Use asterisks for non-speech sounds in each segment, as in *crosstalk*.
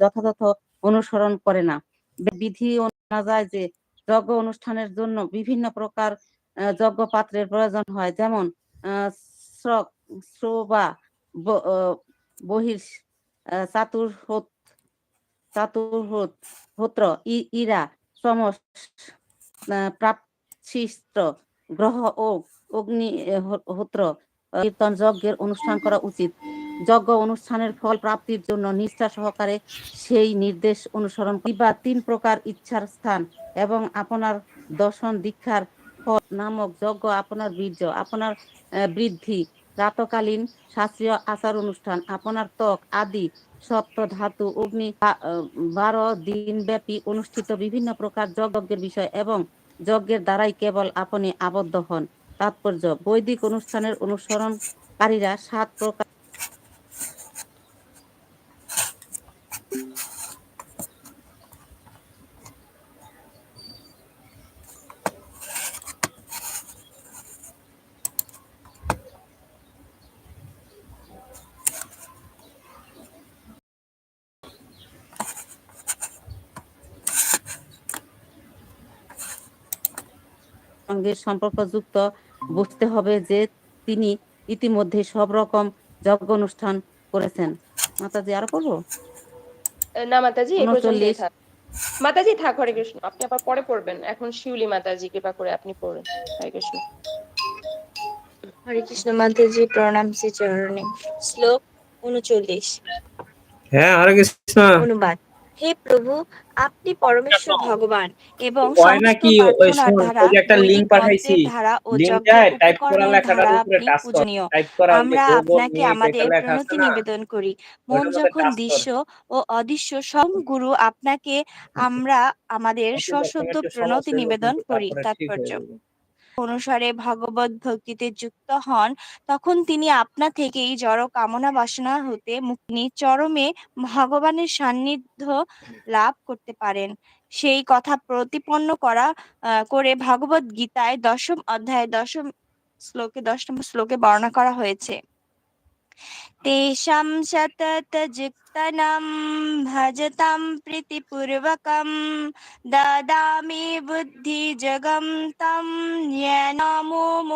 যথাযথ অনুসরণ করে না। বিধি যায় যে যজ্ঞ অনুষ্ঠানের জন্য বিভিন্ন প্রকার যজ্ঞ পাত্রের প্রয়োজন হয়। যেমন বহির ইরা, সমস গ্রহ ও অগ্নি হোত্র কীর্তন, যজ্ঞের অনুষ্ঠান করা উচিত। যজ্ঞ অনুষ্ঠানের ফল প্রাপ্তির জন্য নিষ্ঠা সহকারে সেই নির্দেশ অনুসরণ কিংবা তিন প্রকার ইচ্ছার স্থান এবং আপনার দর্শন দীক্ষার ফল নামক যজ্ঞ আপনার বীর্য, আপনার বৃদ্ধি, প্রাতকালীন শাস্ত্রীয় আচার অনুষ্ঠান, আপনার ত্বক আদি, সপ্ত ধাতু, অগ্নি, বা- বারো দিন ব্যাপী অনুষ্ঠিত বিভিন্ন প্রকার যজ্ঞের বিষয় এবং যজ্ঞের দ্বারাই কেবল আপনি আবদ্ধ হন। তাৎপর্য, বৈদিক অনুষ্ঠানের অনুসরণকারীরা সাত প্রকার সঙ্গে সম্পর্কযুক্ত বুঝতে হবে যে তিনি ইতিমধ্যে সব রকম যজ্ঞ অনুষ্ঠান করেছেন। মাতাজি আরও পড়ব? না মাতাজি উনচল্লিশ। মাতাজি থাক হরে কৃষ্ণ। আপনি আবার পরে পড়বেন। এখন শিউলি মাতাজি কৃপা করে আপনি পড়ুন। হরে কৃষ্ণ। হরে কৃষ্ণ মাতাজি প্রণাম শ্রী চরণে শ্লোক উনচল্লিশ। হ্যাঁ হরে কৃষ্ণ। অনুবাদ। হে প্রভু আপনি পরমেশ্বর ভগবান এবং একটা লিংক পাঠাইছি, টাইপ করা লেখাটার উপরে টাচ টাইপ করা আমরা আপনাকে আমাদের প্রণতি নিবেদন করি। মন যখন দৃশ্য ও অদৃশ্য সব গুরু আপনাকে আমরা আমাদের রকমের যে প্রণতি নিবেদন করি তাৎপর্য। অনুসারে ভগবত ভক্তিতে যুক্ত হন, তখন তিনি আপনা থেকেই জড় কামনা বাসনা হতে মুক্তি চরমে ভগবানের সান্নিধ্য লাভ করতে পারেন। সেই কথা প্রতিপন্ন করা করে ভগবত গীতায় দশম অধ্যায় দশম শ্লোকে দশম শ্লোকে বর্ণনা করা হয়েছে। যুক্তনম ভজতাম প্রীতিপূর্বকম দদামি বুদ্ধি জগম তম জ্ঞানমোপজান্তি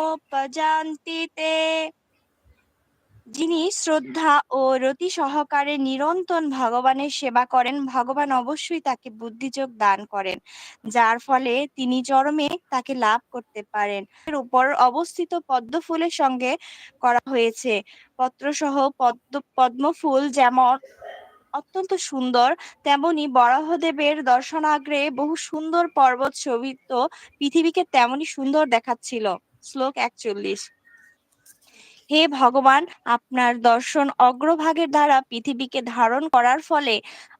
তে যিনি শ্রদ্ধা ও রতি সহকারে নিরন্তর ভগবানের সেবা করেন, ভগবান অবশ্যই তাকে বুদ্ধিযোগ দান করেন, যার ফলে তিনি চরমে তাকে লাভ করতে পারেন। উপর অবস্থিত পদ্ম ফুলের সঙ্গে করা হয়েছে। পত্রসহ পদ্ম, পদ্মফুল যেমন অত্যন্ত সুন্দর, তেমনি বরাহদেবের দর্শনাগ্রে বহু সুন্দর পর্বত শোভিত পৃথিবীকে তেমনি সুন্দর দেখাচ্ছিল। শ্লোক একচল্লিশ। হে ভগবান, আপনার দর্শন অগ্রভাগের দ্বারা পৃথিবীকে ধারণ করার ফলে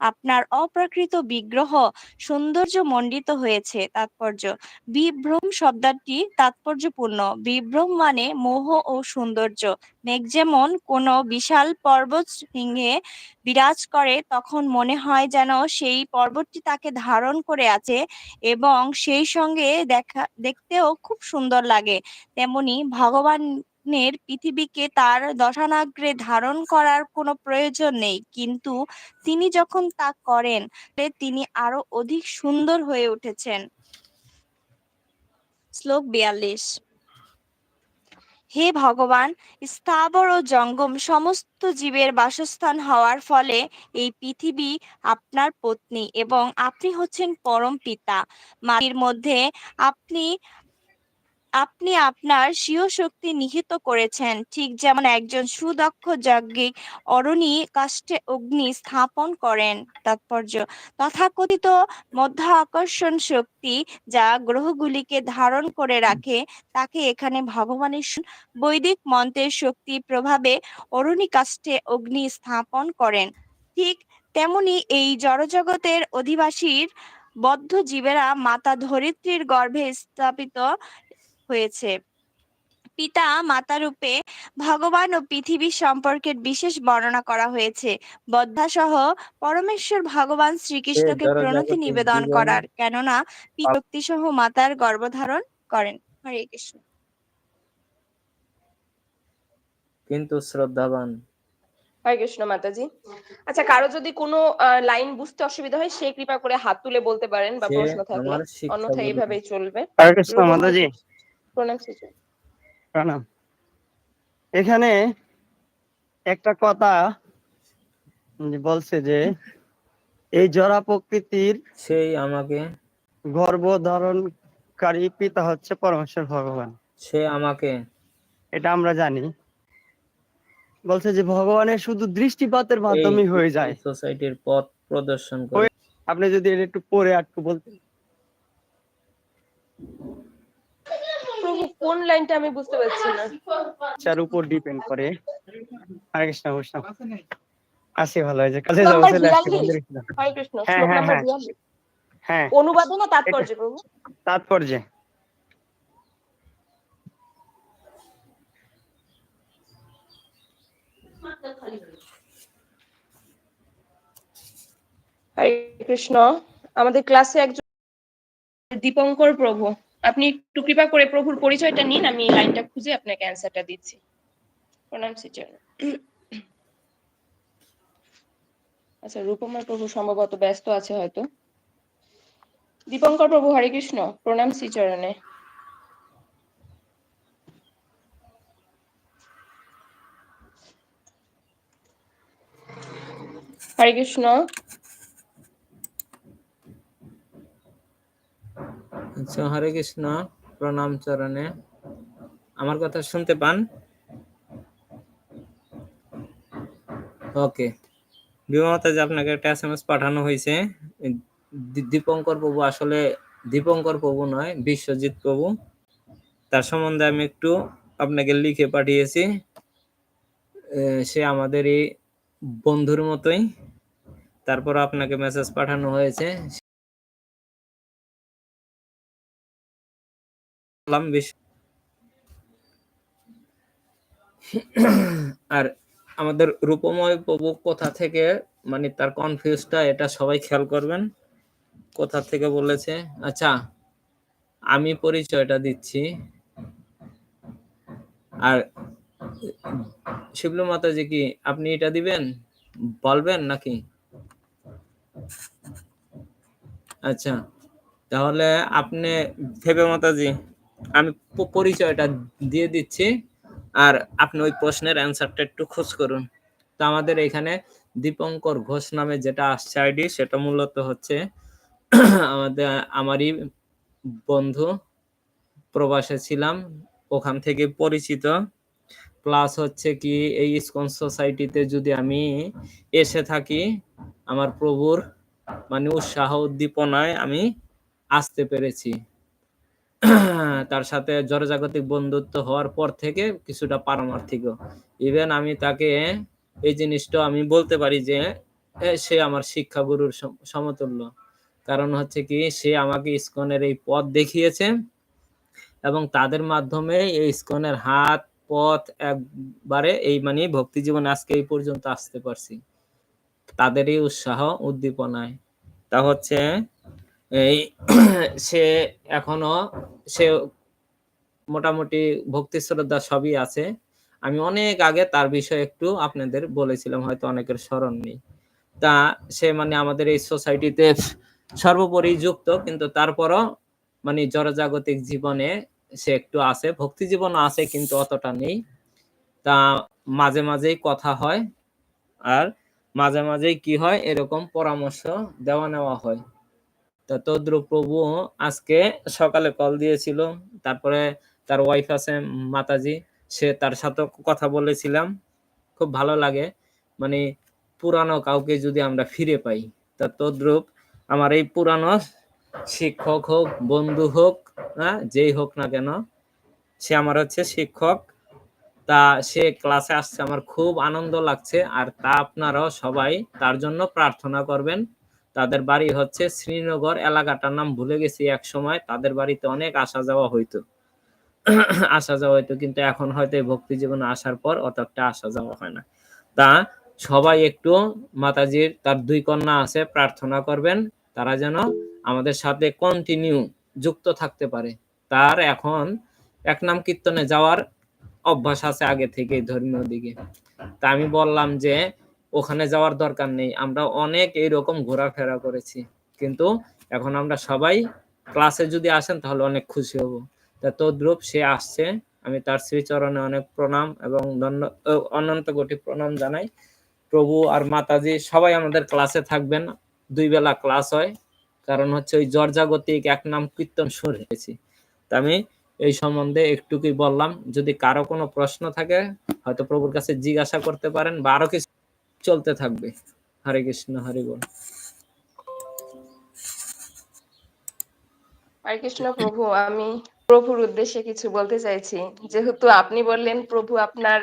আপনার অপ্রাকৃত বিগ্রহ সৌন্দর্য মণ্ডিত হয়েছে। তাৎপর্য, বিভ্রম শব্দটি তাৎপর্যপূর্ণ। বিভ্রম মানে মোহ ও সৌন্দর্য। মেঘ যেমন কোনো বিশাল পর্বত সিংহে বিরাজ করে, তখন মনে হয় যেন সেই পর্বতটি তাকে ধারণ করে আছে এবং সেই সঙ্গে দেখা, দেখতেও খুব সুন্দর লাগে। তেমনি ভগবানের পৃথিবীকে তার দশানাগ্রে ধারণ করার কোনো প্রয়োজন নেই। কিন্তু তিনি যখন তা করেন তিনি আরও অধিক সুন্দর হয়ে উঠেছেন। শ্লোক বিয়াল্লিশ। হে ভগবান, স্থাবর ও জঙ্গম সমস্ত জীবের বাসস্থান হওয়ার ফলে এই পৃথিবী আপনার পত্নী এবং আপনি হচ্ছেন পরম পিতা। মাটির মধ্যে আপনি আপনি আপনার স্বীয় শক্তি নিহিত করেছেন। ঠিক যেমন একজন সুদক্ষ যজ্ঞিক অরণি কাষ্ঠে অগ্নি স্থাপন করেন। তাৎপর্য, তথাকথিত মধ্য আকর্ষণ শক্তি যা গ্রহগুলিকে ধারণ করে রাখে, তাকে এখানে ভগবানের বৈদিক মন্ত্রের শক্তি প্রভাবে অরণি কাষ্ঠে অগ্নি স্থাপন করেন। ঠিক তেমনি এই জড়জগতের অধিবাসীর বদ্ধ জীবেরা মাতা ধরিত্রীর গর্ভে স্থাপিত হয়েছে। পিতা মাতা রূপে ভগবান ও পৃথিবীর সম্পর্কের বিশেষ বর্ণনা করা হয়েছে। বদ্ধাসহ পরমেশ্বর ভগবান শ্রীকৃষ্ণকে প্রণতি নিবেদন করার কেননা পিতৃ সহ মাতার গর্ভধারণ করেন। হরে কৃষ্ণ। কিন্তু শ্রদ্ধাবান। হরে কৃষ্ণ মাতাজি। আচ্ছা কারও যদি কোনো লাইন বুঝতে অসুবিধা হয় সে কৃপা করে হাত তুলে বলতে পারেন বা প্রশ্ন থাকলে অন্যথায়। এইভাবেই চলবে। হরে কৃষ্ণ মাতাজি। প্রণাম প্রণাম। এখানে একটা কথা বলছে যে এই জরা প্রকৃতির সেই আমাকে গর্ভধারণকারী পিতা হচ্ছে পরমেশ্বর ভগবান। সে আমাকে এটা আমরা জানি। বলছে যে ভগবানের শুধু দৃষ্টিপাতের মাধ্যমে হয়ে যায়। সোসাইটির পথ প্রদর্শন করে। আপনি যদি এটা একটু পরে একটু বলতেন। কোন লাইনটা আমি বুঝতে পারছি না। যার উপর ডিপেন্ড করে। হরে কৃষ্ণ বৈষ্ণব আসি ভালো হয়েছে কাছে যাব চলে আসছি 42 বন্ধুর। সাথে। হরে কৃষ্ণ হ্যাঁ, হ্যাঁ, হ্যাঁ। 42 হ্যাঁ না তাৎপর্য প্রভু তাৎপর্যে। হরে কৃষ্ণ আমাদের ক্লাসে একজন দীপঙ্কর প্রভু। আপনি একটু কৃপা করে প্রভুর পরিচয়টা নিন, আমি লাইনটা খুঁজে আপনাকে অ্যান্সারটা দিচ্ছি। প্রণাম সিচার আচ্ছা রূপমার প্রভু সম্ভবত ব্যস্ত আছে হয়তো। দীপঙ্কর প্রভু, হরে কৃষ্ণ। প্রণাম শ্রীচরণে। হরে কৃষ্ণ। আচ্ছা হরে কৃষ্ণ, প্রণাম চরণে। আমার কথা শুনতে পান? ওকে। বিমতা যে আপনাকে একটা এস এম এস পাঠানো হয়েছে দীপঙ্কর প্রভু আসলে দীপঙ্কর প্রভু নয়, বিশ্বজিৎ প্রভু। তার সম্বন্ধে আমি একটু আপনাকে লিখে পাঠিয়েছি। সে আমাদের এই বন্ধুর মতোই। তারপর আপনাকে মেসেজ পাঠানো হয়েছে। বিশ- আর আমাদের রূপময় প্রভু কোথা থেকে মানে তার কনফিউজটা এটা সবাই খেয়াল করবেন। কোথা থেকে বলেছে আচ্ছা আমি পরিচয়টা দিচ্ছি। আর শিবলু মাতাজি কি, আপনি এটা দিবেন? বলবেন নাকি? আচ্ছা তাহলে আপনি ভেবে মাতাজি আমি পরিচয়টা দিয়ে দিচ্ছি। আর আপনি ওই প্রশ্নের অ্যান্সারটা একটু খোঁজ করুন। তো আমাদের এখানে দীপঙ্কর ঘোষ নামে যেটা আসছে আইডি, সেটা মূলত হচ্ছে *clears throat* আমাদের, আমারই বন্ধু, প্রবাসে ছিলাম, ওখান থেকে পরিচিত। প্লাস হচ্ছে কি, এই ইসকন সোসাইটিতে যদি আমি এসে থাকি, আমার প্রভুর মানে উৎসাহ উদ্দীপনায় আমি আসতে পেরেছি। *clears throat* তার সাথে জনজাগতিক বন্ধুত্ব হওয়ার পর থেকে কিছুটা পারমার্থিক ইভেন আমি তাকে এই জিনিসটা আমি বলতে পারি যে সে আমার শিক্ষাগুরুর সম- সমতুল্য। কারণ হচ্ছে কি, সে আমাকে ইসকনের এই পথ দেখিয়েছে এবং তাদের মাধ্যমে এই ইসকনের হাত, পথ একবারে এই মানে ভক্তি জীবনে আজকে এই পর্যন্ত আসতে পারছি। তাদেরই উৎসাহ, উদ্দীপনায়। তা হচ্ছে এই *clears throat* সে এখনও, সে মোটামুটি ভক্তি শ্রদ্ধা সবই আছে। আমি অনেক আগে তার বিষয়ে একটু আপনাদের বলেছিলাম, হয়তো অনেকের স্মরণ নেই। তা সে মানে আমাদের এই সোসাইটিতে সর্বোপরি যুক্ত, কিন্তু তারপরও মানে জড়জাগতিক জীবনে সে একটু আছে। ভক্তি জীবনও আছে, কিন্তু অতটা নেই। তা মাঝে মাঝেই কথা হয়, আর মাঝে মাঝেই কি হয়, এরকম পরামর্শ দেওয়া নেওয়া হয়। তদ্রুপ প্রভু আজকে সকালে কল দিয়েছিল, তারপরে তার ওয়াইফ আছে মাতাজি, সে তার সাথে কথা বলেছিলাম। খুব ভালো লাগে মানে পুরানো কাউকে যদি আমরা ফিরে পাই। তা তদ্রুপ আমার এই পুরানো শিক্ষক হোক, বন্ধু হোক হ্যাঁ যেই হোক না কেন, সে আমার হচ্ছে শিক্ষক। তা সে ক্লাসে আসছে, আমার খুব আনন্দ লাগছে, আর তা আপনারাও সবাই তার জন্য প্রার্থনা করবেন। তাদের বাড়ি হচ্ছে শ্রীনগর এলাকাটার নাম ভুলে গেছি এক সময়। তাদের বাড়িতে অনেক আসা যাওয়া হইতো। *clears throat* আসা যাওয়া হইতো কিন্তু এখন হয়তো ভক্তি জীবনে আসার পর অতটা আসা যাওয়া হয় না। তা সবাই একটু মাতাজির তার দুই কন্যা আছে, প্রার্থনা করবেন তারা যেন আমাদের সাথে কন্টিনিউ যুক্ত থাকতে পারে। তার এখন এক নাম কীর্তনে যাওয়ার অভ্যাস আছে আগে থেকে ধর্মীয় দিকে। তা আমি বললাম যে ওখানে যাওয়ার দরকার নেই। আমরা অনেক এইরকম ঘোরাফেরা করেছি। কিন্তু এখন আমরা সবাই ক্লাসে যদি আসেন তাহলে অনেক খুশি হব। তা তদ্রুপ সে আসছে। আমি তার শ্রীচরণে অনেক প্রণাম এবং অনন্ত কোটি প্রণাম জানাই। প্রভু আর মাতাজি সবাই আমাদের ক্লাসে থাকবেন। দুই বেলা ক্লাস হয়। কারণ হচ্ছে ওই জর্জাগতিক এক নাম কীর্তন সুর হয়েছি। তা আমি এই সম্বন্ধে একটুকুই বললাম। যদি কারও কোনো প্রশ্ন থাকে, হয়তো প্রভুর কাছে জিজ্ঞাসা করতে পারেন বা আরও কিছু চলতে থাকবে। হরে কৃষ্ণ হরে বল। হরে কৃষ্ণ প্রভু আমি প্রভুর উদ্দেশ্যে কিছু বলতে চাইছি। যেহেতু আপনি বললেন প্রভু আপনার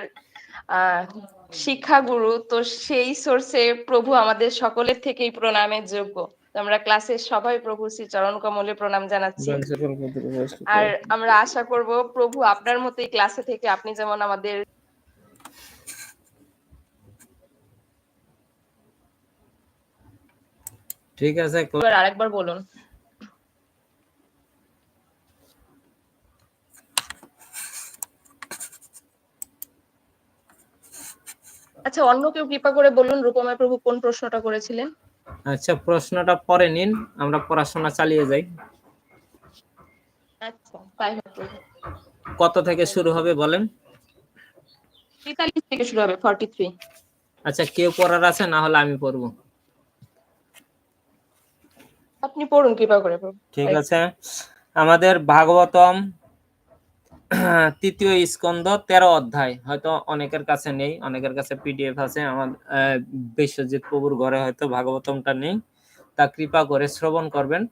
শিক্ষাগুরু তো সেই সোর্সে প্রভু আমাদের সকলের থেকেই প্রণামের যোগ্য। তো আমরা ক্লাসের সবাই প্রভু শ্রী চরণ কমলে প্রণাম জানাচ্ছি। আর আমরা আশা করব প্রভু আপনার মতোই ক্লাসে থেকে আপনি যেমন আমাদের ঠিক আছে এবার আরেকবার বলুন। আচ্ছা অন্য কেউ কৃপা করে বলুন রূপময় প্রভু কোন প্রশ্নটা করেছিলেন? আচ্ছা প্রশ্নটা পরে নিন আমরা পড়াশোনা চালিয়ে যাই। আচ্ছা তাই কত থেকে শুরু হবে বলেন? থেকে শুরু হবে ফর্টি থ্রি আচ্ছা কেউ পড়ার আছে না হলে আমি পড়ব। আপনি পড়ুন কৃপা করে ঠিক আছে। আমাদের ভাগবতম *clears throat* তৃতীয় স্কন্ধ তেরো অধ্যায়। হয়তো অনেকের কাছে নেই অনেকের কাছে পিডিএফ আছে। আমার বিশ্বজিৎ প্রভুর ঘরে হয়তো ভাগবতমটা নেই। তা কৃপা করে শ্রবণ করবেন।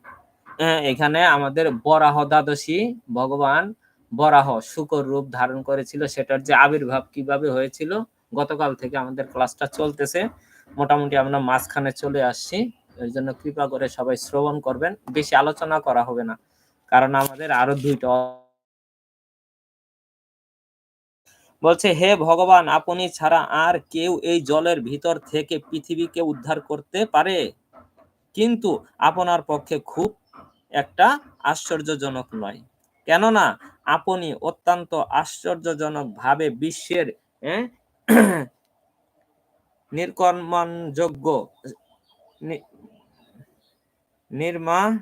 এখানে আমাদের বরাহ দ্বাদশী ভগবান বরাহ শুকর রূপ ধারণ করেছিল। সেটার যে আবির্ভাব কীভাবে হয়েছিল গতকাল থেকে আমাদের ক্লাসটা চলতেছে। মোটামুটি আমরা মাঝখানে চলে আসছি। এর জন্য কৃপা করে সবাই শ্রবণ করবেন। বেশি আলোচনা করা হবে না, কারণ আমাদের আরও দুইটা বলছে, হে ভগবান, আপনি ছাড়া আর কেউ এই জলের ভিতর থেকে পৃথিবীকে উদ্ধার করতে পারে? কিন্তু আপনার পক্ষে খুব একটা আশ্চর্যজনক নয়। কেননা আপনি অত্যন্ত আশ্চর্যজনক ভাবে বিশ্বের *clears throat* নির্কর্মণযোগ্য নি- নির্মা,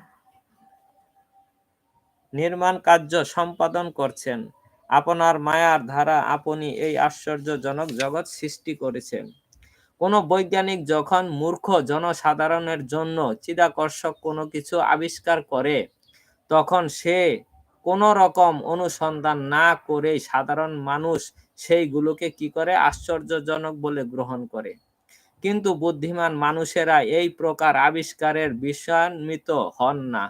নির্মাণ কার্য সম্পাদন করছেন। আপনার মায়ার ধারা আপনি এই আশ্চর্যজনক জগৎ সৃষ্টি করেছেন। কোন বৈজ্ঞানিক যখন মূর্খ জনসাধারণের জন্য চিদাকর্ষক কোনো কিছু আবিষ্কার করে, তখন সে কোন রকম অনুসন্ধান না করে সাধারণ মানুষ সেইগুলোকে কি করে আশ্চর্যজনক বলে গ্রহণ করে? কিন্তু বুদ্ধিমান মানুষেরা এই প্রকার আবিষ্কারের বিষয়ান্বিত হন না।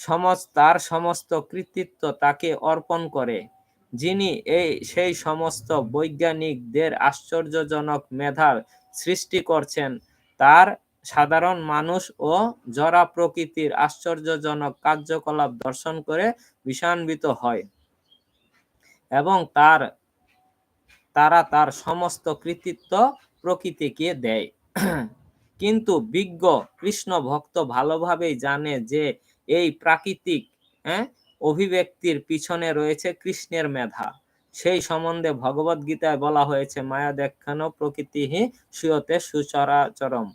সমস্ত তার সমস্ত কৃতিত্ব তাকে অর্পণ করে, যিনি এই সেই সমস্ত বৈজ্ঞানিকদের আশ্চর্যজনক মেধা সৃষ্টি করছেন। তার সাধারণ মানুষ ও জরা প্রকৃতির আশ্চর্যজনক কার্যকলাপ দর্শন করে বিষান্বিত হয় এবং তার তারা তার সমস্ত কৃতিত্ব প্রকৃতিকে দেয়। *clears throat* কিন্তু বিজ্ঞ কৃষ্ণ ভক্ত ভালোভাবেই জানে যে এই প্রাকৃতিক হ্যাঁ অভিব্যক্তির পিছনে রয়েছে কৃষ্ণের মেধা। সেই সম্বন্ধে ভগবত গীতায় বলা হয়েছে মায়া দেখানো প্রকৃতি সুয়তে সুচরাচরম।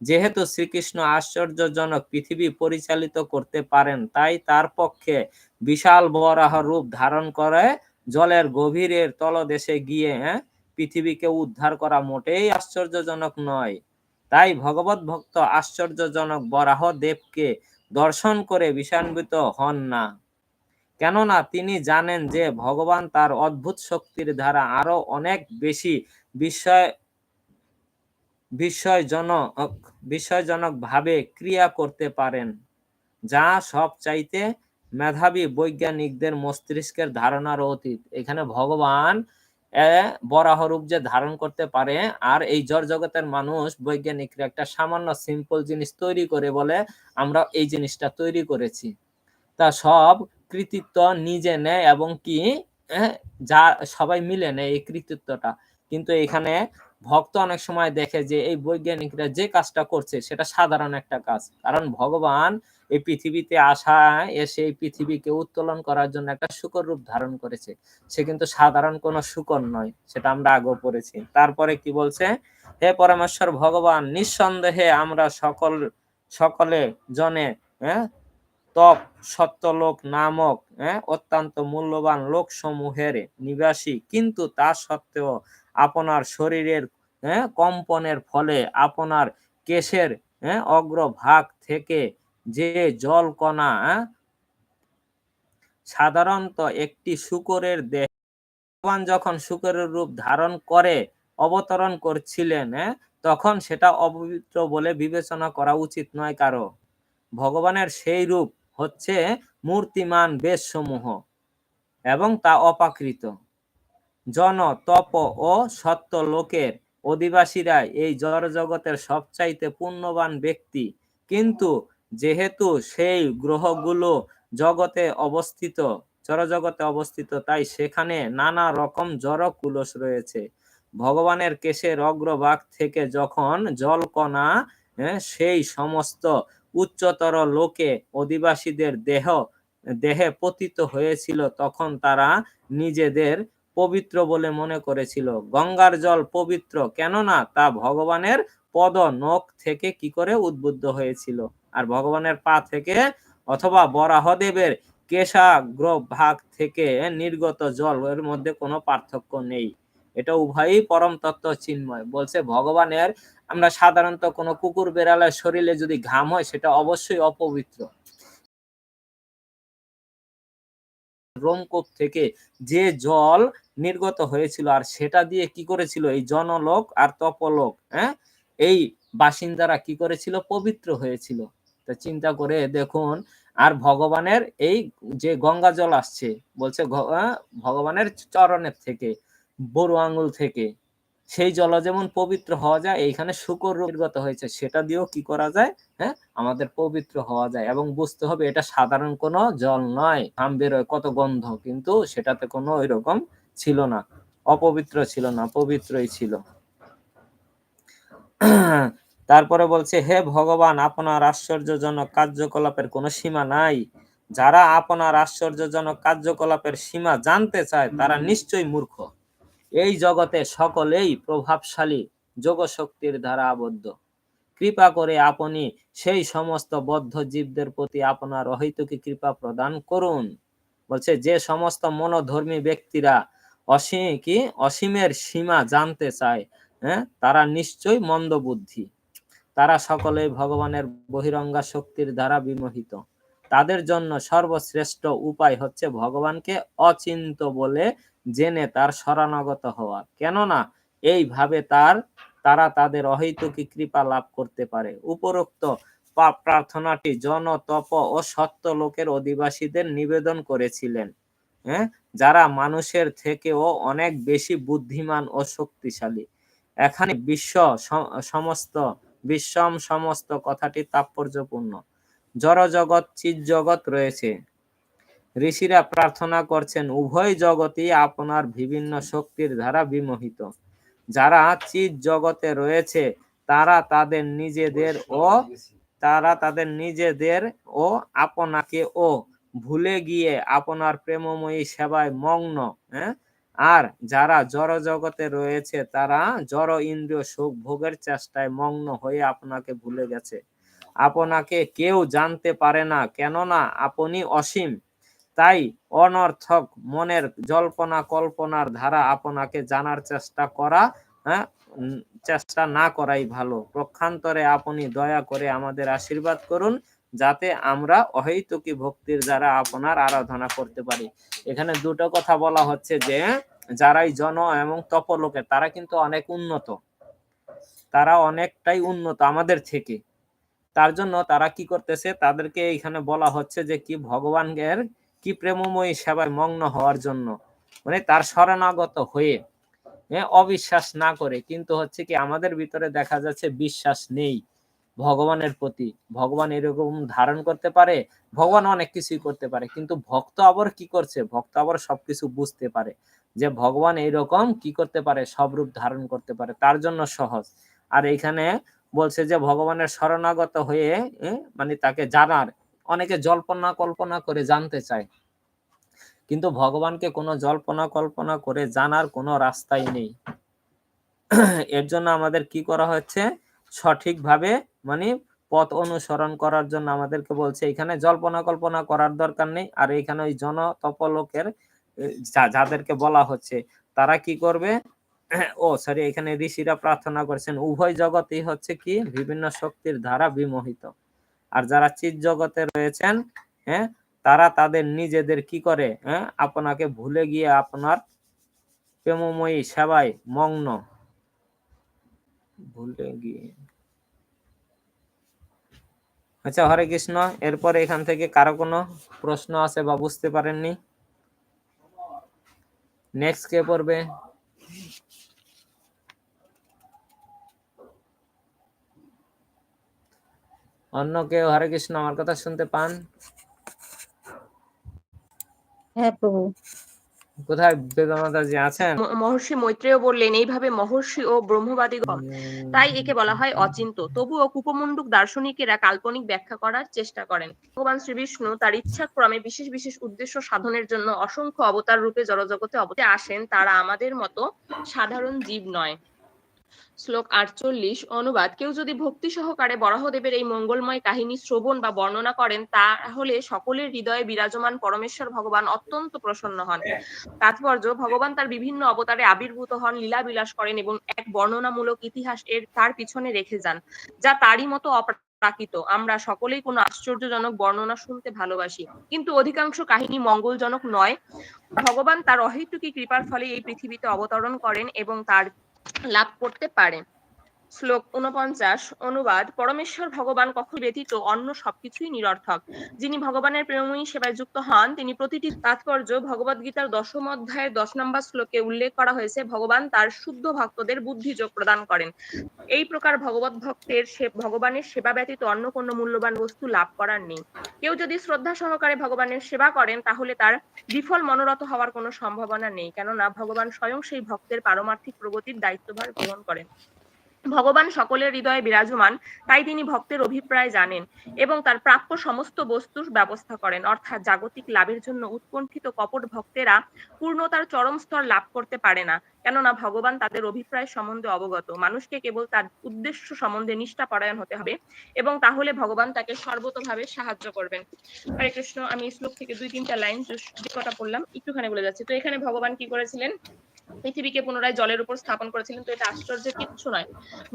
যেহেতু শ্রীকৃষ্ণ আশ্চর্যজনক পৃথিবী পরিচালিত করতে পারেন তাই তার পক্ষে বিশাল বরাহ রূপ ধারণ করে জলের গভীরের তলদেশে গিয়ে হ্যাঁ, পৃথিবীকে উদ্ধার করা মোটেই আশ্চর্যজনক নয়। তাই ভগবত ভক্ত আশ্চর্যজনক বরাহ দেবকে দর্শন করে বিষান্বিত হন না। কেননা তিনি জানেন যে ভগবান তার অদ্ভুত শক্তির দ্বারা আরও অনেক বেশি বিষয় বিষয়জনক বিষয়জনক ভাবে ক্রিয়া করতে পারেন, যা সব চাইতে মেধাবী বৈজ্ঞানিকদের মস্তিষ্কের ধারণার অতীত। এখানে ভগবান আহ, বরাহ রূপ যে ধারণ করতে পারে আর এই জড় জগতের মানুষ বৈজ্ঞানিকরা একটা সামান্য সিম্পল জিনিস তৈরি করে বলে আমরা এই জিনিসটা তৈরি করেছি। তা সব কৃতিত্ব নিজে নেয় এবং কি যা সবাই মিলে নেয় এই কৃতিত্বটা। কিন্তু এখানে ভক্ত অনেক সময় দেখে যে এই বৈজ্ঞানিকরা যে কাজটা করছে সেটা সাধারণ একটা কাজ। কারণ ভগবান এই পৃথিবীতে আসা, এসে এই পৃথিবীকে উত্তোলন করার জন্য একটা শুকর রূপ ধারণ করেছে। সে কিন্তু সাধারণ কোনো শুকর নয়, সেটা আমরা আগেও পড়েছি। তারপরে কি বলছে? হে পরমেশ্বর ভগবান, নিঃসন্দেহে আমরা সকল, সকলে জনে হ্যাঁ তপ, সত্যলোক নামক অত্যন্ত মূল্যবান লোক সমূহের নিবাসী। কিন্তু তা সত্ত্বেও আপনার শরীরের কম্পনের ফলে আপনার কেশের অগ্রভাগ থেকে যে জল কণা হ্যাঁ, সাধারণত একটি শুকরের দেহ ভগবান যখন শুকরের রূপ ধারণ করে অবতরণ করছিলেন তখন সেটা অপবিত্র বলে বিবেচনা করা উচিত নয় কারও। ভগবানের সেই রূপ হচ্ছে মূর্তিমান বেশসমূহ এবং তা অপাকৃত। জন তপ ও সত্য লোকের অধিবাসীরা এই জড় জগতের সবচাইতে পুণ্যবান ব্যক্তি। কিন্তু যেহেতু সেই গ্রহগুলো জগতে অবস্থিত জড়জগতে অবস্থিত, তাই সেখানে নানা রকম জড় কুলস রয়েছে। ভগবানের কেশের অগ্রভাগ থেকে যখন জলকণা সেই সমস্ত উচ্চতর লোকে অধিবাসীদের দেহ, দেহে পতিত হয়েছিল, তখন তারা নিজেদের পবিত্র বলে মনে করেছিল। গঙ্গার জল পবিত্র, কেননা তা ভগবানের পদ নখ থেকে কি করে উদ্বুদ্ধ হয়েছিল? আর ভগবানের পা থেকে অথবা বরাহদেবের কেশাগ্র ভাগ থেকে নির্গত জল, এর মধ্যে কোনো পার্থক্য নেই। এটা উভয়ই পরম তত্ত্ব চিন্ময়। বলছে, ভগবানের, আমরা সাধারণত কোনো কুকুর বেড়ালের শরীরে যদি ঘাম হয়, সেটা অবশ্যই অপবিত্র। রোমকূপ থেকে যে জল নির্গত হয়েছিল, আর সেটা দিয়ে কি করেছিল? এই জনলোক আর তপলোক হ্যাঁ? এই বাসিন্দারা কি করেছিল? পবিত্র হয়েছিল। তা চিন্তা করে দেখুন, আর ভগবানের এই যে গঙ্গা জল আসছে, বলছে ভগবানের চরণের থেকে, বড় আঙ্গুল থেকে, সেই জল যেমন পবিত্র হওয়া যায়, এইখানে শুকর রূপ নির্গত হয়েছে, সেটা দিয়েও কি করা যায়? হ্যাঁ আমাদের পবিত্র হওয়া যায় এবং বুঝতে হবে এটা সাধারণ কোনো জল নয় ঘাম বেরোয় কত গন্ধ, কিন্তু সেটাতে কোনো ওই রকম ছিল না, অপবিত্র ছিল না, পবিত্রই ছিল। তারপরে বলছে, হে ভগবান, আপনার আশ্চর্যজনক কার্যকলাপের কোনো সীমা নাই। যারা আপনার আশ্চর্যজনক কার্যকলাপের সীমা জানতে চায়, তারা নিশ্চয়ই মূর্খ। এই জগতে সকলেই প্রভাবশালী যোগশক্তির দ্বারা আবদ্ধ। কৃপা করে আপনি সেই সমস্ত বদ্ধ জীবদের প্রতি আপনার অহৈতুকী কৃপা প্রদান করুন। বলছে, যে সমস্ত মনোধর্মী ব্যক্তিরা অসীম কি? অসীমের সীমা জানতে চায় হ্যাঁ? তারা নিশ্চয়ই মন্দবুদ্ধি। তারা সকলেই ভগবানের বহিরঙ্গা শক্তির দ্বারা বিমোহিত। তাদের জন্য সর্বশ্রেষ্ঠ উপায় হচ্ছে ভগবানকে অচিন্ত বলে জেনে তার শরণাগত হওয়া। কেননা, এইভাবে তার, তারা তাদের অহৈতুকী কৃপা লাভ করতে পারে। উপরোক্ত প্রার্থনাটি জন, তপ ও সত্য লোকের অধিবাসীদের নিবেদন করেছিলেন। হ্যাঁ? যারা মানুষের থেকেও অনেক বেশি বুদ্ধিমান ও শক্তিশালী। এখানে বিশ্ব সমস্ত বিশ্বম সমস্ত কথাটি তাৎপর্যপূর্ণ। জড় জগৎ চিৎ জগৎ রয়েছে। ঋষিরা প্রার্থনা করছেন, উভয় জগতই আপনার বিভিন্ন শক্তির দ্বারা বিমোহিত। যারা চিৎ জগতে রয়েছে, তারা তাদের নিজেদের ও তারা তাদের নিজেদের ও আপনাকে ও ভুলে গিয়ে আপনার প্রেমময়ী সেবায় মগ্ন হ্যাঁ? আর যারা জড় জগতে রয়েছে, তারা জড় ইন্দ্রিয় সুখ ভোগের চেষ্টায় মগ্ন হয়ে আপনাকে ভুলে গেছে। আপনাকে কেউ জানতে পারে না, কেননা আপনি অসীম। তাই অনর্থক মনের জল্পনা কল্পনার ধারা আপনাকে জানার চেষ্টা করা হ্যাঁ চেষ্টা না করাই ভালো। প্রক্ষান্তরে আপনি দয়া করে আমাদের আশীর্বাদ করুন। যাতে আমরা অহৈতুকী ভক্তির দ্বারা আপনার আরাধনা করতে পারি। এখানে দুটো কথা বলা হচ্ছে যে যারাই জন এবং তপলোকে তারা কিন্তু অনেক উন্নত। তারা অনেকটাই উন্নত আমাদের থেকে। তার জন্য তারা কি করতেছে তাদেরকে এখানে বলা হচ্ছে যে কি ভগবানের কি প্রেমময়ী সেবায় মগ্ন হওয়ার জন্য। মানে তার শরণাগত হ্যাঁ, অবিশ্বাস না করে কিন্তু হচ্ছে কি আমাদের ভিতরে দেখা যাচ্ছে বিশ্বাস নেই। ভগবানের প্রতি। ভগবান এরকম ধারণ করতে পারে, ভগবান অনেক কিছুই করতে পারে, কিন্তু ভক্ত আবার কি করছে? ভক্ত আবার সবকিছু বুঝতে পারে যে ভগবান এইরকম কি করতে পারে, সব রূপ ধারণ করতে পারে, তার জন্য সহজ। আর এখানে বলছে যে ভগবানের শরণাগত হয়ে মানে তাকে জানার, অনেকে জল্পনা কল্পনা করে জানতে চায়। কিন্তু ভগবানকে কোনো জল্পনা কল্পনা করে জানার কোনো রাস্তাই নেই। এর জন্য আমাদের কি করা হচ্ছে? সঠিকভাবে মানে পথ অনুসরণ করার জন্য আমাদেরকে বলছে এখানে জল্পনা কল্পনা করার দরকার নেই। আর এখানে ওই জন তপলোকের এ, যা- যাদেরকে বলা হচ্ছে তারা কি করবে? *clears throat* ও সরি এখানে ঋষিরা প্রার্থনা করছেন উভয় জগতেই হচ্ছে কি? বিভিন্ন শক্তির দ্বারা বিমোহিত। আর যারা চিত জগতে রয়েছেন হ্যাঁ তারা তাদের নিজেদের কি করে? হ্যাঁ আপনাকে ভুলে গিয়ে আপনার প্রেমময়ী সেবায় মগ্ন। ভুলে গিয়ে। আচ্ছা হরে কৃষ্ণ, এরপরে এখান থেকে কারও কোনো প্রশ্ন আছে বা বুঝতে পারেননি? নেক্সট কে পড়বে? অন্য কেউ? হরে কৃষ্ণ, আমার কথা শুনতে পান? হ্যাঁ প্রভু। কোথায় বেদমাতাজি আছেন? মহর্ষি মৈত্রেয় বললেন এইভাবে মহর্ষি ও ব্রহ্মবাদী তাই একে বলা হয় অচিন্ত তবুও কুপমণ্ডুক দার্শনিকেরা কাল্পনিক ব্যাখ্যা করার চেষ্টা করেন। ভগবান শ্রীবিষ্ণু তার ইচ্ছাক্রমে বিশেষ বিশেষ উদ্দেশ্য সাধনের জন্য অসংখ্য অবতার রূপে জড়জগতে অবতে আসেন। তারা আমাদের মতো সাধারণ জীব নয়। শ্লোক আটচল্লিশ অনুবাদ কেউ যদি ভক্তি সহকারে বরাহদেবের এই মঙ্গলময় কাহিনী শ্রবণ বা বর্ণনা করেন তাহলে সকলের হৃদয়ে বিরাজমান পরমেশ্বর ভগবান অত্যন্ত প্রসন্ন হন। তাৎপর্য ভগবান তার বিভিন্ন অবতারে আবির্ভূত হন লীলা বিলাস করেন এবং এক বর্ণনামূলক ইতিহাস এর তার পিছনে রেখে যান যা তারই মতো অপ্রাকৃত। আমরা সকলেই কোনো আশ্চর্যজনক বর্ণনা শুনতে ভালোবাসি কিন্তু অধিকাংশ কাহিনী মঙ্গলজনক নয়। ভগবান তার অহেতুকি কৃপার ফলে এই পৃথিবীতে অবতরণ করেন এবং তার লাভ করতে পারে। শ্লোক উনপঞ্চাশ অনুবাদ, পরমেশ্বর ভগবান কখন ব্যতীত অন্য সবকিছুই নিরর্থক। যিনি ভগবানের প্রেমময়ী সেবায় যুক্ত হন, তিনি প্রতিটি তাৎপর্য ভগবদ গীতার দশম অধ্যায়ের দশ নম্বর শ্লোকে উল্লেখ করা হয়েছে, ভগবান তার শুদ্ধ ভক্তদের বুদ্ধি যোগ প্রদান করেন। এই প্রকার ভগবত ভক্তের ভগবানের সেবা ব্যতীত অন্য কোনো মূল্যবান বস্তু লাভ করার নেই। কেউ যদি শ্রদ্ধা সহকারে ভগবানের সেবা করেন, তাহলে তার বিফল মনোরত হওয়ার কোনো সম্ভাবনা নেই। কেননা, ভগবান স্বয়ং সেই ভক্তের পারমার্থিক প্রগতির দায়িত্বভার গ্রহণ করেন। ভগবান সকলের হৃদয়ে বিরাজমান, তাই তিনি ভক্তের অভিপ্রায় জানেন এবং তার প্রাপ্য সমস্ত বস্তুর ব্যবস্থা করেন। অর্থাৎ জাগতিক লাভের জন্য উৎকণ্ঠিত কপট ভক্তেরা পূর্ণতার চরম স্তর লাভ করতে পারে না, কেননা ভগবান তাদের অভিপ্রায় সম্বন্ধে অবগত। মানুষকে কেবল তার উদ্দেশ্য সম্বন্ধে নিষ্ঠা পরায়ণ হতে হবে এবং তাহলে ভগবান তাকে সর্বতভাবে সাহায্য করবেন। হরে কৃষ্ণ, আমি শ্লোক থেকে দুই তিনটা লাইন যে কটা পড়লাম, একটুখানি বলে যাচ্ছি। তো এখানে ভগবান কি করেছিলেন? পৃথিবীকে পুনরায় জলের উপর স্থাপন করেছিলেন, তো এটা আশ্চর্যের কিচ্ছু নয়।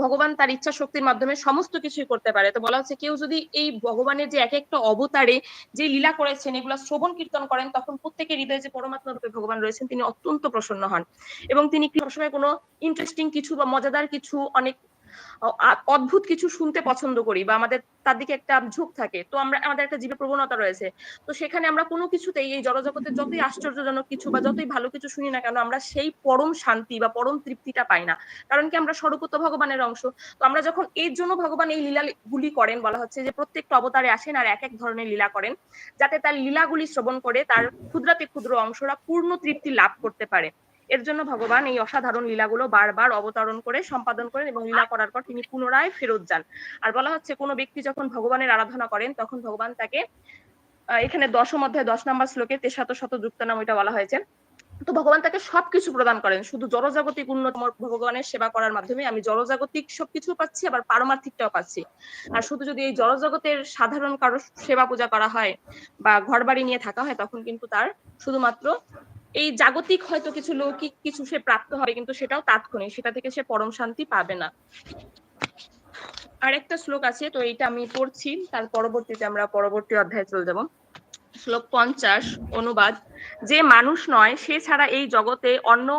ভগবান তার ইচ্ছা শক্তির মাধ্যমে সমস্ত কিছুই করতে পারে। তো বলা হচ্ছে কেউ যদি এই ভগবানের যে এক একটা অবতারে যে লীলা করেছেন, এগুলো শ্রবণ কীর্তন করেন, তখন প্রত্যেকের হৃদয়ে যে পরমাত্মা রূপে ভগবান রয়েছেন, তিনি অত্যন্ত প্রসন্ন হন। এবং তিনি সবসময় কোনো ইন্টারেস্টিং কিছু বা মজাদার কিছু অনেক অদ্ভুত কিছু শুনতে পছন্দ করি বা আমাদের তার দিকে একটা ঝোঁক থাকে। তো আমরা, আমাদের একটা জীবের প্রবণতা রয়েছে। তো সেখানে আমরা কোনো কিছুতেই এই জড়জগতের যতই আশ্চর্যজনক কিছু বা যতই ভালো কিছু শুনি না কেন আমরা সেই পরম শান্তি বা পরম তৃপ্তিটা পাই না। কারণ কি আমরা স্বরূপত ভগবানের অংশ। তো আমরা যখন এর জন্য ভগবান এই লীলাগুলি করেন বলা হচ্ছে যে প্রত্যেকটা অবতারে আসেন আর এক এক ধরনের লীলা করেন, যাতে তার লীলাগুলি শ্রবণ করে তার ক্ষুদ্রাতে ক্ষুদ্র অংশরা পূর্ণ তৃপ্তি লাভ করতে পারে। এর জন্য ভগবান এই অসাধারণ লীলাগুলো বারবার অবতরণ করে, সম্পাদন করেন এবং লীলা করার পর তিনি পুনরায় ফেরত যান। আর বলা হচ্ছে, কোনো ব্যক্তি যখন ভগবানের আরাধনা করেন, তখন ভগবান তাকে এখানে দশম অধ্যায়, দশ নম্বর শ্লোকে তেশাত শত যুক্ত নাম এটা বলা হয়েছে। তো ভগবান তাকে সবকিছু প্রদান করেন, শুধু জড়জাগতিক উন্নত ভগবানের সেবা করার মাধ্যমে। আমি জড়জাগতিক সবকিছু পাচ্ছি, আবার পারমার্থিকটাও পাচ্ছি। আর শুধু যদি এই জড়জগতের সাধারণ কারও সেবা পূজা করা হয় বা ঘর বাড়ি নিয়ে থাকা হয়, তখন কিন্তু তার শুধুমাত্র এই জাগতিক হয়তো কিছু লৌকিক কিছু সে প্রাপ্ত হবে, কিন্তু সেটাও তাৎক্ষণিক। সেটা থেকে সে পরম শান্তি পাবে না। আরেকটা শ্লোক আছে, তো এইটা আমি পড়ছি। তার পরবর্তীতে আমরা পরবর্তী অধ্যায়ে চলে যাব। শ্লোক পঞ্চাশ, অনুবাদ। যে মানুষ নয়, সে ছাড়া এই জগতে অন্য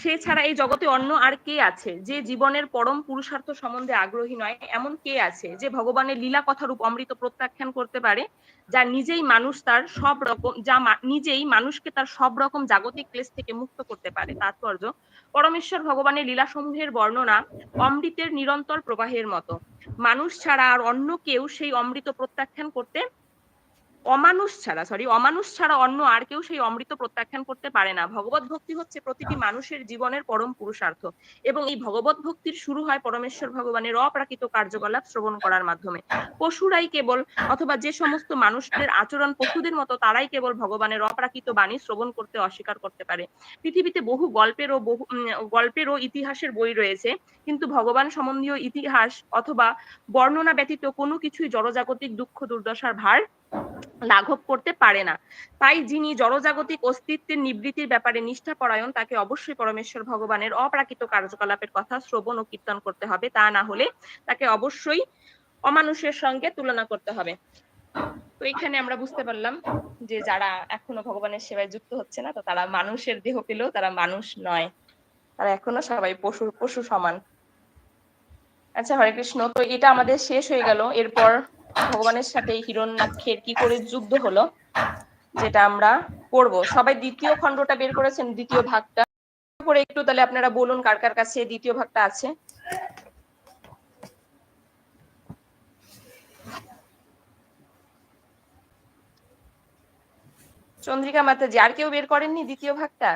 সে ছাড়া এই জগতে অন্য আর কে আছে? যে জীবনের পরম পুরুষার্থ সম্বন্ধে আগ্রহী নয়, এমন কে আছে যে ভগবানের লীলা কথারূপ অমৃত প্রত্যাখ্যান করতে পারে, যা নিজেই মানুষ তার সব রকম যা নিজেই মানুষকে তার সব রকম জাগতিক ক্লেশ থেকে মুক্ত করতে পারে? তাৎপর্য, পরমেশ্বর ভগবানের লীলা সমূহের বর্ণনা অমৃতের নিরন্তর প্রবাহের মতো। মানুষ ছাড়া আর অন্য কেউ সেই অমৃত প্রত্যাখ্যান করতে অমানুষ ছাড়া সরি অমানুষ ছাড়া অন্য আর কেউ সেই অমৃত প্রত্যাখ্যান করতে পারে না। ভগবত ভক্তি হচ্ছে প্রতিটি মানুষের জীবনের পরম পুরুষার্থ এবং এই ভগবত ভক্তির শুরু হয় পরমেশ্বর ভগবানের অপ্রাকৃত কার্যকলাপ শ্রবণ করার মাধ্যমে। পশুরাই কেবল অথবা যে সমস্ত মানুষদের আচরণ পশুদের মতো তারাই কেবল ভগবানের অপ্রাকৃত বাণী শ্রবণ করতে অস্বীকার করতে পারে। পৃথিবীতে বহু গল্পের ও বহু উম, গল্পের ও ইতিহাসের বই রয়েছে কিন্তু ভগবান সম্বন্ধীয় ইতিহাস অথবা বর্ণনা ব্যতীত কোনো কিছুই জড়জাগতিক দুঃখ দুর্দশার ভার লাঘব করতে পারে না। তাই যিনি জড়জাগতিক অস্তিত্বের নিবৃত্তির ব্যাপারে নিষ্ঠাপরায়ণ, তাকে অবশ্যই পরমেশ্বর ভগবানের অপ্রাকৃত কার্যকলাপের কথা শ্রবণ ও কীর্তন করতে হবে। তা না হলে তাকে অবশ্যই অমানুষের সঙ্গে তুলনা করতে হবে। তো এখানে আমরা বুঝতে পারলাম যে যারা এখনও ভগবানের সেবায় যুক্ত হচ্ছে না, তো তারা মানুষের দেহ পেলেও তারা মানুষ নয়। তারা এখনও সবাই পশু পশু সমান। আচ্ছা হরে কৃষ্ণ, তো এটা আমাদের শেষ হয়ে গেল। এরপর ভগবানের সাথে হিরণ্যাক্ষের কি করে যুদ্ধ হলো, যেটা আমরা পড়ব সবাই দ্বিতীয় খণ্ডটা বের করেছেন, দ্বিতীয় ভাগটা। করে একটু তাহলে আপনারা বলুন কার কার কাছে দ্বিতীয় ভাগটা আছে। চন্দ্রিকা মাতাজি, আর কেউ বের করেননি দ্বিতীয় ভাগটা?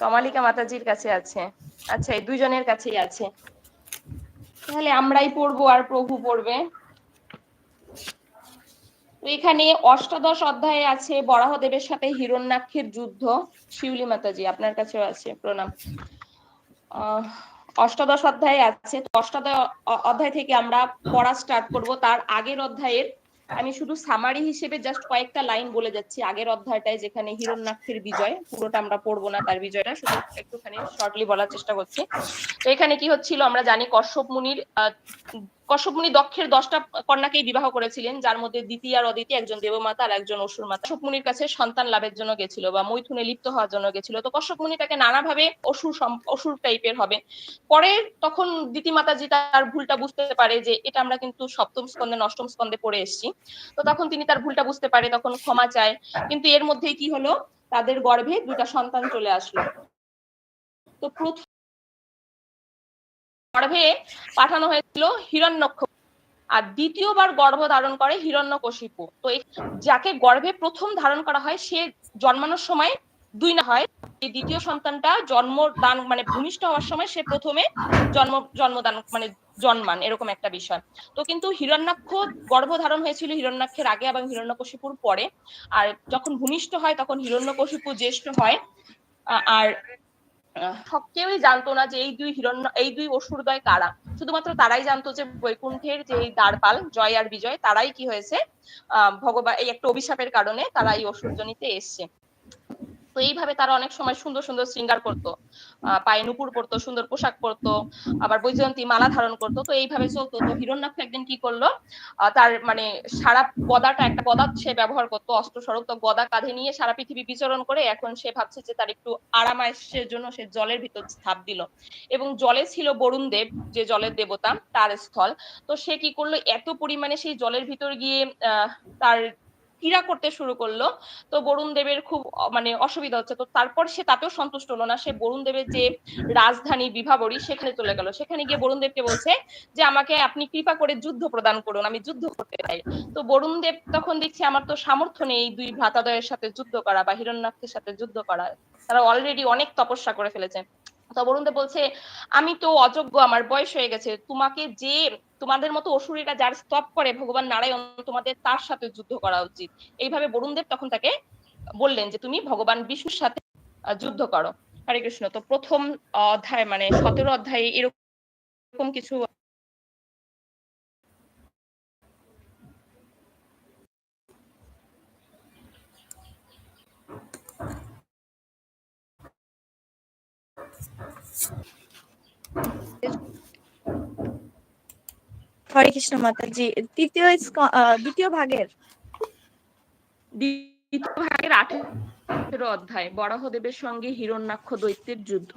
কমালিকা মাতাজির কাছে আছে। আচ্ছা এই দুইজনের কাছেই আছে। তাহলে আমরাই পড়ব আর প্রভু পড়বে। এখানে অষ্টাদশ অধ্যায়ে আছে বরাহদেবের সাথে হিরণ্যাক্ষের যুদ্ধ। শিউলি মাতাজি, আপনার কাছেও আছে, প্রণাম। অষ্টাদশ অধ্যায়ে আছে। অষ্টাদশ অধ্যায় থেকে আমরা পড়া স্টার্ট করব। তার আগের অধ্যায়ের আমি শুধু সামারি হিসেবে জাস্ট কয়েকটা লাইন বলে যাচ্ছি। আগের অধ্যায়টায় যেখানে হিরণ্যাক্ষের বিজয়, পুরোটা আমরা পড়ব না তার বিজয়টা, শুধু একটুখানি শর্টলি বলার চেষ্টা করছি। তো এখানে কি হচ্ছিল, আমরা জানি কশ্যপ মুনির আহ, কশ্যপ মুনি দক্ষের দশটা কন্যাকেই বিবাহ করেছিলেন যার মধ্যে দ্বিতীয় আর অদিতি একজন দেবমাতা আর একজন অসুর মাতা কশ্যপ মুনির কাছে সন্তান লাভের জন্য গেছিল বা মৈথুনে লিপ্ত হওয়ার জন্য গেছিল। তো কশ্যপ মুনি তাকে নানাভাবে অসুর অসুর টাইপের হবে। পরে তখন দ্বিতীয় মাতাজি তার ভুলটা বুঝতে পারে যে এটা আমরা কিন্তু সপ্তম স্কন্ধে নষ্টম স্কন্ধে পড়ে এসেছি। তো তখন তিনি তার ভুলটা বুঝতে পারে তখন ক্ষমা চায়। কিন্তু এর মধ্যেই কি হলো? তাদের গর্ভে দুটা সন্তান চলে আসলো। তো প্রথম গর্ভে পাঠানো হয়েছিল হিরণ্যক্ষ। আর দ্বিতীয়বার গর্ভ ধারণ করে হিরণ্যকশিপু। তো যাকে গর্ভে প্রথম ধারণ করা হয়, সে জন্মানোর সময় দুই না হয় এই দ্বিতীয় সন্তানটা জন্মদান মানে ভূমিষ্ঠ হওয়ার সময় সে প্রথমে জন্ম, জন্মদান মানে জন্মান, এরকম একটা বিষয়। তো কিন্তু হিরণ্যাক্ষ গর্ভধারণ হয়েছিল হিরণ্যাক্ষের আগে এবং হিরণ্যকশিপুর পরে। আর যখন ভূমিষ্ঠ হয়, তখন হিরণ্যকশিপু জ্যেষ্ঠ হয়। আর কেউই জানতো না যে এই দুই হিরণ্য, এই দুই অসুরদয় কারা? শুধুমাত্র তারাই জানতো যে বৈকুণ্ঠের যে এই দ্বারপাল, জয় আর বিজয়, তারাই কি হয়েছে? আহ ভগবান এই একটা অভিশাপের কারণে তারা এই অসুরজনীতে এসছে। তো এইভাবে তারা অনেক সময় সুন্দর সুন্দর শৃঙ্গার করতো। পায়ে নুপুর পরতো, সুন্দর পোশাক পরতো, আবার বৈজয়ন্তী মালা ধারণ করতো। তো এইভাবে চলতো। তো হিরণ্যাক্ষ একদিন কি করল? তার মানে সারা গদাটা, একটা গদা সে ব্যবহার করতো অস্ত্র স্বরূপ তো গদা কাঁধে নিয়ে সারা পৃথিবী বিচরণ করে এখন সে ভাবছে যে তার একটু আরামায়েশের জন্য সে জলের ভিতর ঝাঁপ দিল। এবং জলে ছিল বরুণ দেব যে জলের দেবতা, তার স্থল। তো সে কি করল? এত পরিমাণে সেই জলের ভিতর গিয়ে তার ক্রীড়া করতে শুরু করল। তো বরুণ দেবের খুব মানে অসুবিধা হচ্ছে। তো তারপর সে তাতেও সন্তুষ্ট হলো না। সে বরুণ দেবের যে রাজধানী বিভাবরী সেখানে চলে গেল। সেখানে গিয়ে বরুণ দেবকে বলছে যে, আমাকে আপনি কৃপা করে যুদ্ধ প্রদান করুন। আমি যুদ্ধ করতে চাই। তো বরুণ দেব তখন দেখছি, আমার তো সামর্থ্য নেই দুই ভ্রাতাদয়ের সাথে যুদ্ধ করা বা হিরণ্যাক্ষের সাথে যুদ্ধ করা। তারা অলরেডি অনেক তপস্যা করে ফেলেছে। তো বরুণ বলছে, আমি তো অযোগ্য, আমার বয়স হয়ে গেছে। তোমাকে যে, তোমাদের মতো অসুরীরা যার স্তব করে ভগবান নারায়ণ, তোমাদের তার সাথে যুদ্ধ করা উচিত। এইভাবে বরুণদেব তখন তাকে বললেন যে, তুমি ভগবান বিষ্ণুর সাথে যুদ্ধ করো। হরে কৃষ্ণ। তো প্রথম অধ্যায় মানে সতেরো অধ্যায় এরকম কিছু হরে কৃষ্ণ মাতাজি তৃতীয় দ্বিতীয় ভাগের? দ্বিতীয় ভাগের আঠেরো অধ্যায়, বরাহদেবের সঙ্গে হিরণ্যাক্ষ দৈত্যের যুদ্ধ।